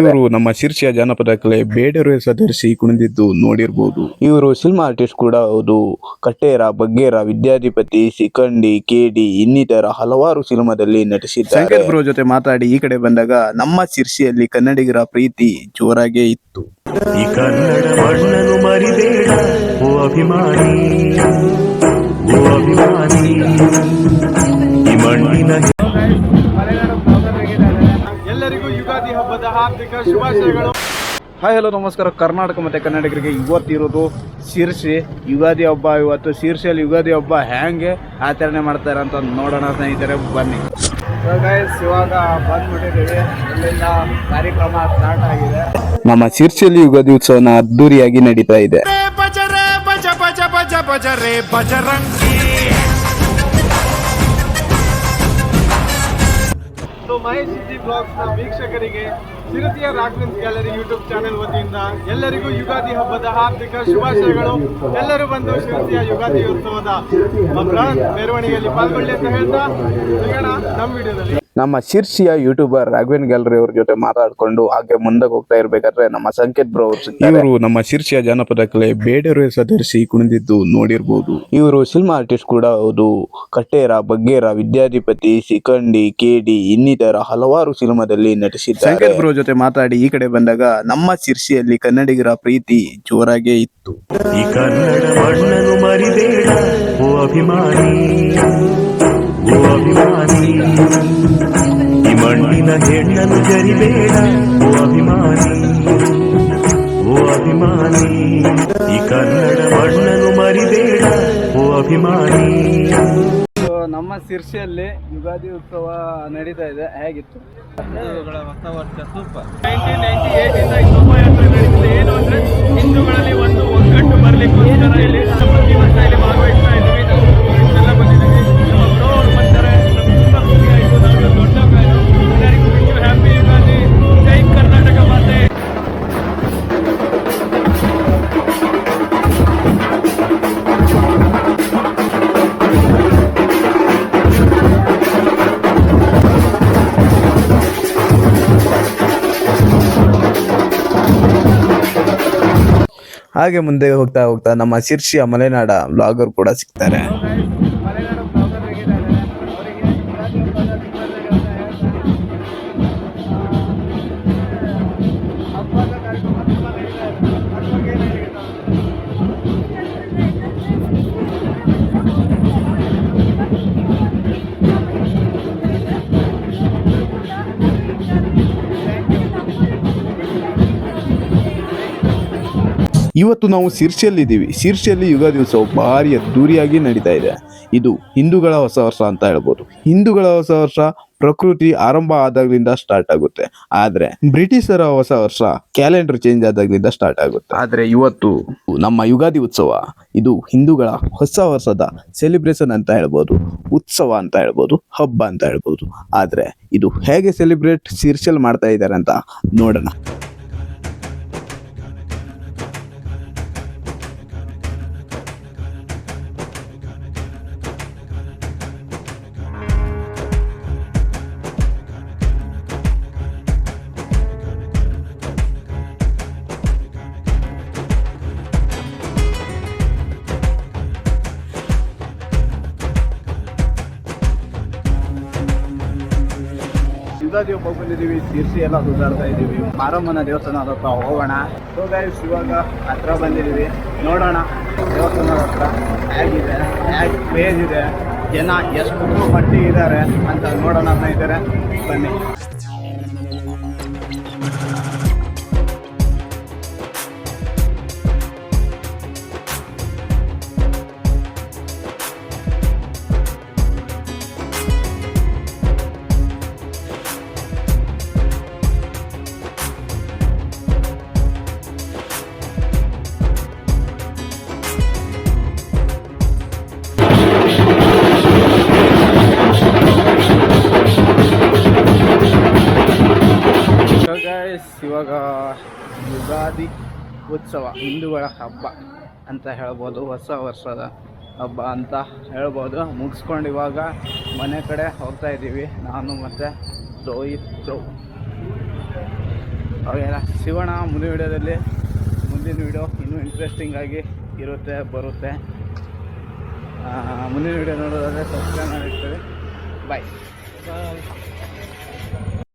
ಇವರು ನಮ್ಮ ಶಿರ್ಷಿಯ ಜಾನಪದ ಕಲೆ ಬೇಡರು ಧರಿಸಿ ಕುಣಿದಿದ್ದು ನೋಡಿರ್ಬೋದು. ಇವರು ಸಿನಿಮಾ ಆರ್ಟಿಸ್ಟ್ ಕೂಡ ಹೌದು. ಕಟ್ಟೇರ ಬಗ್ಗೇರ ವಿದ್ಯಾಧಿಪತಿ ಸಿಕಂಡಿ ಕೆಡಿ ಇನ್ನಿತರ ಹಲವಾರು ಸಿನಿಮಾದಲ್ಲಿ ನಟಿಸಿದ್ದಾರೆ. ಸಂಕೇತ್ ಬ್ರೋ ಜೊತೆ ಮಾತಾಡಿ ಈ ಕಡೆ ಬಂದಾಗ ನಮ್ಮ ಶಿರ್ಷಿಯಲ್ಲಿ ಕನ್ನಡಿಗರ ಪ್ರೀತಿ ಜೋರಾಗೇ ಇತ್ತು. ಈ ಕನ್ನಡ ಮರಿಬೇಡ ಓ ಅಭಿಮಾನಿ ಹಬ್ಬದ ಹಾರ್ದಿಕ ಶುಭಾಶಯಗಳು. ಹಾಯ್ ಹಲೋ ನಮಸ್ಕಾರ. ಕರ್ನಾಟಕ ಮತ್ತೆ ಕನ್ನಡಿಗರಿಗೆ ಇವತ್ತಿರೋದು ಶಿರ್ಸಿ ಯುಗಾದಿ ಹಬ್ಬ. ಇವತ್ತು ಶಿರ್ಸಿಯಲ್ಲಿ ಯುಗಾದಿ ಹಬ್ಬ ಹೇಗೆ ಆಚರಣೆ ಮಾಡ್ತಾರೆ ಅಂತ ನೋಡೋಣ ಸ್ನೇಹಿತರೆ ಬನ್ನಿ. ಇವಾಗ ಬಂದ್ಬಿಟ್ಟಿದ್ದೀವಿ. ಇಲ್ಲಿಂದ ಕಾರ್ಯಕ್ರಮ ಸ್ಟಾರ್ಟ್ ಆಗಿದೆ. ನಮ್ಮ ಶಿರ್ಸಿಯಲ್ಲಿ ಯುಗಾದಿ ಉತ್ಸವನ ಅದ್ದೂರಿಯಾಗಿ ನಡೀತಾ ಇದೆ. ಬಜರಂಗಿ. ಜಿ ಬ್ಲಾಗ್ಸ್ನ ವೀಕ್ಷಕರಿಗೆ ಸಿರತಿಯ ರಾಘವೇಂದ್ರ ಗ್ಯಾಲರಿ ಯೂಟ್ಯೂಬ್ ಚಾನೆಲ್ ವತಿಯಿಂದ ಎಲ್ಲರಿಗೂ ಯುಗಾದಿ ಹಬ್ಬದ ಹಾರ್ದಿಕ ಶುಭಾಶಯಗಳು. ಎಲ್ಲರೂ ಬಂದು ಶಿರತಿಯ ಯುಗಾದಿ ಉತ್ಸವದ ಬೃಹತ್ ಮೆರವಣಿಗೆಯಲ್ಲಿ ಪಾಲ್ಗೊಳ್ಳಿ ಅಂತ ಹೇಳ್ತಾ. ಸಿಗೋಣ ನಮ್ಮ ವಿಡಿಯೋದಲ್ಲಿ. ನಮ್ಮ ಶೀರ್ಷಿಯ ಯೂಟ್ಯೂಬರ್ ರಾಘವೇನ್ ಗ್ಯಾಲರಿ ಅವ್ರ ಜೊತೆ ಮಾತಾಡ್ಕೊಂಡು ಹಾಗೆ ಮುಂದಕ್ಕೆ ಹೋಗ್ತಾ ಇರ್ಬೇಕಾದ್ರೆ ನಮ್ಮ ಸಂಕೇತ್ ಬ್ರೋ ಅವರು ಇವರು ನಮ್ಮ ಶೀರ್ಷಿಯ ಜಾನಪದ ಕಲೆ ಬೇಡರು ಸದರಿಸಿ ಕುಣಿದಿದ್ದು ನೋಡಿರ್ಬೋದು. ಇವರು ಸಿನಿಮಾ ಆರ್ಟಿಸ್ಟ್ ಕೂಡ ಹೌದು. ಕಟ್ಟೇರ ಬಗ್ಗೇರ ವಿದ್ಯಾಧಿಪತಿ ಸಿಕಂಡಿ ಕೆಡಿ ಇನ್ನಿತರ ಹಲವಾರು ಸಿನಿಮಾದಲ್ಲಿ ನಟಿಸಿದ್ದಾರೆ. ಸಂಕೇತ್ ಬ್ರೋ ಜೊತೆ ಮಾತಾಡಿ ಈ ಕಡೆ ಬಂದಾಗ ನಮ್ಮ ಶೀರ್ಷಿಯಲ್ಲಿ ಕನ್ನಡಿಗರ ಪ್ರೀತಿ ಜೋರಾಗೇ ಇತ್ತು. ಈ ಕನ್ನಡ ಮಣ್ಣನ್ನು ಮರಿಬೇಡ ಓ ಅಭಿಮಾನಿ. ಅಭಿಮಾನಿ. ಈ ಮಣ್ಣಿನ ಹೆಣ್ಣನ್ನು ಜರಿಬೇಡ ಓ ಅಭಿಮಾನಿ. ಓ ಅಭಿಮಾನಿ. ಈ ಕನ್ನಡ ಮಣ್ಣನ್ನು ಮರಿಬೇಡ ಓ ಅಭಿಮಾನಿ. ನಮ್ಮ ಶಿರ್ಷಿಯಲ್ಲಿ ಯುಗಾದಿ ಉತ್ಸವ ನಡೀತಾ ಇದೆ. ಹೇಗಿತ್ತು? ಹೊಸ ವರ್ಷ ಸೂಪರ್. ನೈನ್ಟೀನ್ ನೈನ್ಟಿ ಏಟ್ ಇಂದ ಈ ಶೋಭಾಯಾತ್ರೆ ನಡೀತಿದೆ. ಏನು ಅಂದ್ರೆ ಹಿಂದೂಗಳಲ್ಲಿ ಒಂದು ಒಗ್ಗಟ್ಟು ಬರ್ಲಿಕ್ಕೋಸ್ಕರ ಇಲ್ಲಿ ನಮ್ಮ ಪ್ರತಿ ಇಲ್ಲಿ ಭಾಗವಹಿಸ್ತಾ ಹಾಗೆ ಮುಂದೆ ಹೋಗ್ತಾ ಹೋಗ್ತಾ ನಮ್ಮ ಶಿರ್ಷಿಯ ಮಲೆನಾಡ ಬ್ಲಾಗರ್ ಕೂಡ ಸಿಗ್ತಾರೆ. ಇವತ್ತು ನಾವು ಶೀರ್ಷೆಯಲ್ಲಿದ್ದೀವಿ. ಶೀರ್ಷೆಯಲ್ಲಿ ಯುಗಾದಿ ಉತ್ಸವ ಭಾರಿ ಅದ್ದೂರಿಯಾಗಿ ನಡೀತಾ ಇದೆ. ಇದು ಹಿಂದೂಗಳ ಹೊಸ ವರ್ಷ ಅಂತ ಹೇಳ್ಬೋದು. ಹಿಂದೂಗಳ ಹೊಸ ವರ್ಷ ಪ್ರಕೃತಿ ಆರಂಭ ಆದಾಗ್ಲಿಂದ ಸ್ಟಾರ್ಟ್ ಆಗುತ್ತೆ. ಆದ್ರೆ ಬ್ರಿಟಿಷರ ಹೊಸ ವರ್ಷ ಕ್ಯಾಲೆಂಡರ್ ಚೇಂಜ್ ಆದಾಗ್ಲಿಂದ ಸ್ಟಾರ್ಟ್ ಆಗುತ್ತೆ. ಆದ್ರೆ ಇವತ್ತು ನಮ್ಮ ಯುಗಾದಿ ಉತ್ಸವ ಇದು ಹಿಂದೂಗಳ ಹೊಸ ವರ್ಷದ ಸೆಲೆಬ್ರೇಷನ್ ಅಂತ ಹೇಳ್ಬೋದು. ಉತ್ಸವ ಅಂತ ಹೇಳ್ಬೋದು ಹಬ್ಬ ಅಂತ ಹೇಳ್ಬೋದು. ಆದ್ರೆ ಇದು ಹೇಗೆ ಸೆಲೆಬ್ರೇಟ್ ಶೀರ್ಷಲ್ ಮಾಡ್ತಾ ಇದ್ದಾರೆ ಅಂತ ನೋಡೋಣ. ಯುಗಾದಿ ಹೋಗ್ಬಂದಿದ್ದೀವಿ ಬಂದಿದ್ದೀವಿ ತೀರ್ಸಿ ಎಲ್ಲ ಸುಧಾರ್ತಾ ಇದ್ದೀವಿ. ಮಾರಮ್ಮನ ದೇವಸ್ಥಾನ ಹತ್ರ ಹೋಗೋಣ. ಸೊ ಗೈಸ್ ಇವಾಗ ಹತ್ರ ಬಂದಿದ್ದೀವಿ. ನೋಡೋಣ, ದೇವಸ್ಥಾನ ಹತ್ರ ಹೇಗಿದೆ, ಹೇಗೆ ಕ್ರೇಜ್ ಇದೆ, ಜನ ಎಷ್ಟು ಮಟ್ಟಿಗೆ ಇದ್ದಾರೆ ಅಂತ ನೋಡೋಣ ಸ್ನೇಹಿತರೆ ಬನ್ನಿ. ಗೈಸ್ ಇವಾಗ ಯುಗಾದಿ ಉತ್ಸವ, ಹಿಂದೂಗಳ ಹಬ್ಬ ಅಂತ ಹೇಳ್ಬೋದು, ಹೊಸ ವರ್ಷದ ಹಬ್ಬ ಅಂತ ಹೇಳ್ಬೋದು. ಮುಗಿಸ್ಕೊಂಡು ಇವಾಗ ಮನೆ ಕಡೆ ಹೋಗ್ತಾ ಇದ್ದೀವಿ. ನಾನು ಮತ್ತು ರೋಹಿತ್ ಅವೆಲ್ಲ ಶಿವಣ ಮುಂದಿನ ವಿಡಿಯೋದಲ್ಲಿ ಮುಂದಿನ ವಿಡಿಯೋ ಇನ್ನೂ ಇಂಟ್ರೆಸ್ಟಿಂಗ್ ಆಗಿ ಇರುತ್ತೆ, ಬರುತ್ತೆ. ಮುಂದಿನ ವಿಡಿಯೋ ನೋಡೋದಾದರೆ ಸಬ್ಸ್ಕ್ರೈಬ್ ಮಾಡಿರ್ತೀವಿ ಬಾಯ್